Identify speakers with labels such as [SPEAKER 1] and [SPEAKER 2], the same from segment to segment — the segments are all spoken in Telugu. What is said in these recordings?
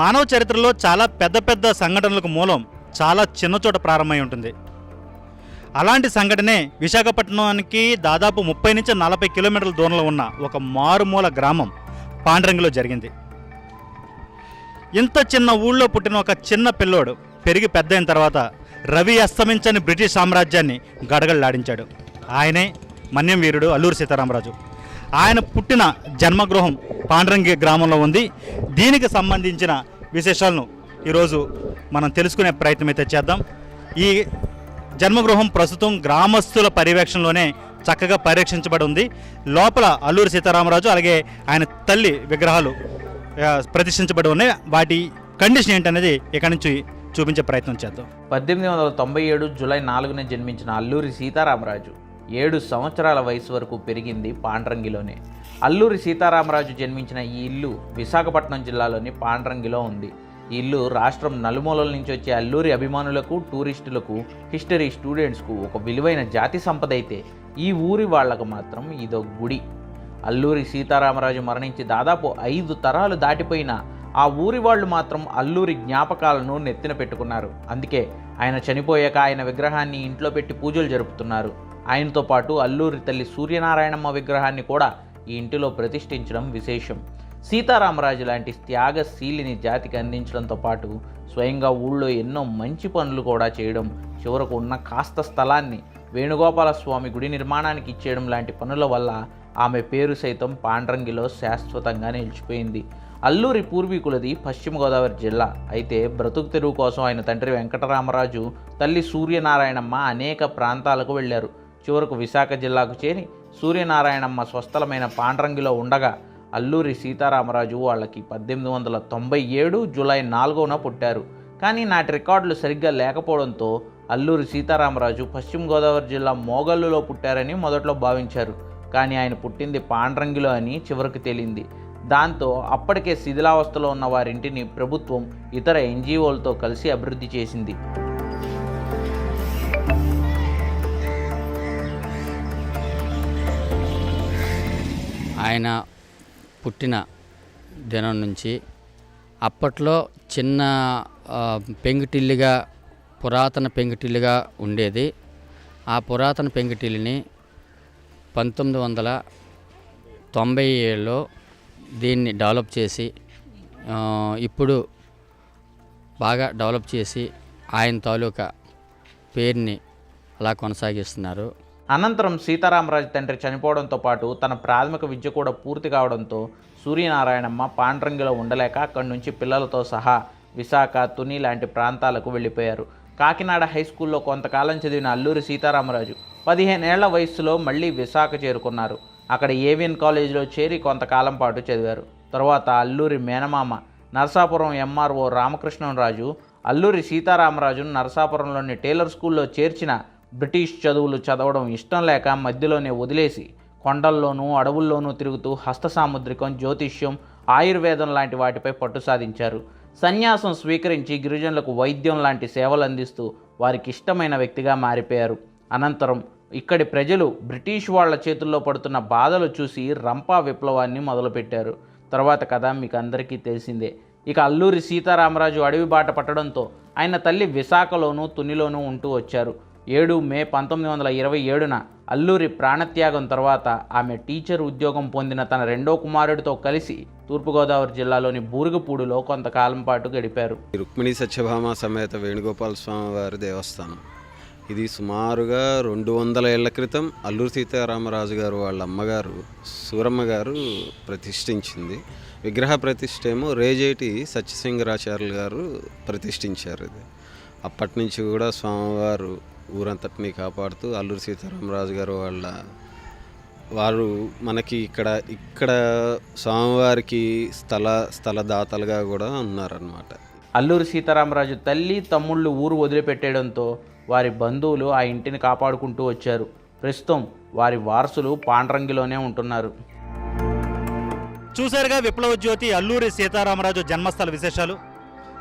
[SPEAKER 1] మానవ చరిత్రలో చాలా పెద్ద పెద్ద సంఘటనలకు మూలం చాలా చిన్న చోట ప్రారంభమై ఉంటుంది. అలాంటి సంఘటనే విశాఖపట్నానికి దాదాపు ముప్పై నుంచి నలభై కిలోమీటర్ల దూరంలో ఉన్న ఒక మారుమూల గ్రామం పాండ్రంగిలో జరిగింది. ఇంత చిన్న ఊళ్ళో పుట్టిన ఒక చిన్న పిల్లోడు పెరిగి పెద్ద అయిన తర్వాత రవి అస్తమించని బ్రిటిష్ సామ్రాజ్యాన్ని గడగడలాడించాడు. ఆయనే మన్యం వీరుడు అల్లూరి సీతారామరాజు. ఆయన పుట్టిన జన్మగృహం పాండ్రంగి గ్రామంలో ఉంది. దీనికి సంబంధించిన విశేషాలను ఈరోజు మనం తెలుసుకునే ప్రయత్నం అయితే చేద్దాం. ఈ జన్మగృహం ప్రస్తుతం గ్రామస్తుల పర్యవేక్షణలోనే చక్కగా పరిరక్షించబడి ఉంది. లోపల అల్లూరి సీతారామరాజు అలాగే ఆయన తల్లి విగ్రహాలు ప్రతిష్ఠించబడి ఉన్నాయి. వాటి కండిషన్ ఏంటనేది ఇక్కడి నుంచి చూపించే ప్రయత్నం చేద్దాం.
[SPEAKER 2] పద్దెనిమిది వందల తొంభై ఏడు జూలై నాలుగున జన్మించిన అల్లూరి సీతారామరాజు. ఏడు సంవత్సరాల వయసు వరకు పెరిగింది పాండ్రంగిలోనే. అల్లూరి సీతారామరాజు జన్మించిన ఈ ఇల్లు విశాఖపట్నం జిల్లాలోని పాండ్రంగిలో ఉంది. ఈ ఇల్లు రాష్ట్రం నలుమూలల నుంచి వచ్చే అల్లూరి అభిమానులకు టూరిస్టులకు హిస్టరీ స్టూడెంట్స్కు ఒక విలువైన జాతి సంపద అయితే ఈ ఊరి వాళ్ళకు మాత్రం ఇదో గుడి. అల్లూరి సీతారామరాజు మరణించి దాదాపు ఐదు తరాలు దాటిపోయిన ఆ ఊరి వాళ్ళు మాత్రం అల్లూరి జ్ఞాపకాలను నెత్తిన పెట్టుకున్నారు. అందుకే ఆయన చనిపోయాక ఆయన విగ్రహాన్ని ఇంట్లో పెట్టి పూజలు జరుపుతున్నారు. ఆయనతో పాటు అల్లూరి తల్లి సూర్యనారాయణమ్మ విగ్రహాన్ని కూడా ఈ ఇంటిలో ప్రతిష్ఠించడం విశేషం. సీతారామరాజు లాంటి త్యాగశీలిని జాతికి అందించడంతో పాటు స్వయంగా ఊళ్ళో ఎన్నో మంచి పనులు కూడా చేయడం చివరకు ఉన్న కాస్త స్థలాన్ని వేణుగోపాల స్వామి గుడి నిర్మాణానికి ఇచ్చేయడం లాంటి పనుల వల్ల ఆమె పేరు సైతం పాండ్రంగిలో శాశ్వతంగా నిలిచిపోయింది. అల్లూరి పూర్వీకులది పశ్చిమ గోదావరి జిల్లా. అయితే బ్రతుకు తెరువు కోసం ఆయన తండ్రి వెంకటరామరాజు తల్లి సూర్యనారాయణమ్మ అనేక ప్రాంతాలకు వెళ్ళారు. చివరకు విశాఖ జిల్లాకు చేరి సూర్యనారాయణమ్మ స్వస్థలమైన పాండ్రంగిలో ఉండగా అల్లూరి సీతారామరాజు వాళ్ళకి పద్దెనిమిది వందల తొంభై ఏడు జూలై నాలుగోన పుట్టారు. కానీ నాటి రికార్డులు సరిగ్గా లేకపోవడంతో అల్లూరి సీతారామరాజు పశ్చిమ గోదావరి జిల్లా మోగల్లులో పుట్టారని మొదట్లో భావించారు. కానీ ఆయన పుట్టింది పాండ్రంగిలో అని చివరికి తేలింది. దాంతో అప్పటికే శిథిలావస్థలో ఉన్న వారింటిని ప్రభుత్వం ఇతర ఎన్జిఓలతో కలిసి అభివృద్ధి చేసింది.
[SPEAKER 3] ఆయన పుట్టిన దినం నుంచి అప్పట్లో చిన్న పెంగిటిల్లిగా పురాతన పెంగిటిల్లిగా ఉండేది. ఆ పురాతన పెంగిటిల్లిని పంతొమ్మిది వందల తొంభై ఏడులో దీన్ని డెవలప్ చేసి ఇప్పుడు బాగా డెవలప్ చేసి ఆయన తాలూకా పేరుని అలా కొనసాగిస్తున్నారు.
[SPEAKER 2] అనంతరం సీతారామరాజు తండ్రి చనిపోవడంతో పాటు తన ప్రాథమిక విద్య కూడా పూర్తి కావడంతో సూర్యనారాయణమ్మ పాండ్రంగిలో ఉండలేక అక్కడి నుంచి పిల్లలతో సహా విశాఖ తుని లాంటి ప్రాంతాలకు వెళ్ళిపోయారు. కాకినాడ హై స్కూల్లో కొంతకాలం చదివిన అల్లూరి సీతారామరాజు పదిహేనేళ్ళ వయస్సులో మళ్ళీ విశాఖ చేరుకున్నారు. అక్కడ ఏవిఎన్ కాలేజీలో చేరి కొంతకాలం పాటు చదివారు. తర్వాత అల్లూరి మేనమామ నరసాపురం ఎంఆర్ఓ రామకృష్ణరాజు అల్లూరి సీతారామరాజును నరసాపురంలోని టైలర్ స్కూల్లో చేర్చిన బ్రిటిష్ చదువులు చదవడం ఇష్టం లేక మధ్యలోనే వదిలేసి కొండల్లోనూ అడవుల్లోనూ తిరుగుతూ హస్త సాముద్రికం జ్యోతిష్యం ఆయుర్వేదం లాంటి వాటిపై పట్టు సాధించారు. సన్యాసం స్వీకరించి గిరిజనులకు వైద్యం లాంటి సేవలు అందిస్తూ వారికి ఇష్టమైన వ్యక్తిగా మారిపోయారు. అనంతరం ఇక్కడి ప్రజలు బ్రిటిష్ వాళ్ళ చేతుల్లో పడుతున్న బాధలు చూసి రంపా విప్లవాన్ని మొదలుపెట్టారు. తర్వాత కథ మీకు అందరికీ తెలిసిందే. ఇక అల్లూరి సీతారామరాజు అడవి బాట పట్టడంతో ఆయన తల్లి విశాఖలోనూ తునిలోనూ ఉంటూ వచ్చారు. ఏడు మే పంతొమ్మిది వందల ఇరవై ఏడున అల్లూరి ప్రాణత్యాగం తర్వాత ఆమె టీచర్ ఉద్యోగం పొందిన తన రెండో కుమారుడితో కలిసి తూర్పుగోదావరి జిల్లాలోని బూరుగుపూడిలో కొంతకాలం పాటు గడిపారు.
[SPEAKER 4] రుక్మిణి సత్యభామ సమేత వేణుగోపాల స్వామి వారి దేవస్థానం. ఇది సుమారుగా రెండు వందల ఏళ్ళ క్రితం అల్లూరి సీతారామరాజు గారు వాళ్ళ అమ్మగారు సూరమ్మ గారు ప్రతిష్ఠించింది. విగ్రహ ప్రతిష్ఠ ఏమో రేజేటి సత్యసింగరాచార్యులు గారు ప్రతిష్ఠించారు ఇది. అప్పటి నుంచి కూడా స్వామివారు ఊరంతటిని కాపాడుతూ అల్లూరి సీతారామరాజు గారు వాళ్ళ వారు మనకి ఇక్కడ ఇక్కడ స్వామివారికి స్థల స్థలదాతలుగా కూడా ఉన్నారనమాట
[SPEAKER 2] అల్లూరి సీతారామరాజు తల్లి తమ్ముళ్ళు ఊరు వదిలిపెట్టేయడంతో వారి బంధువులు ఆ ఇంటిని కాపాడుకుంటూ వచ్చారు. ప్రస్తుతం వారి వారసులు పాండ్రంగిలోనే ఉంటున్నారు.
[SPEAKER 1] చూశారుగా విప్లవ జ్యోతి అల్లూరి సీతారామరాజు జన్మస్థల విశేషాలు.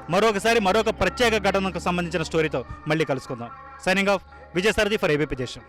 [SPEAKER 1] మరొకసారి మరొక ప్రత్యేక ఘటనకు సంబంధించిన స్టోరీతో మళ్ళీ కలుసుకుందాం. Signing off Vijayasarathi for ABP Desam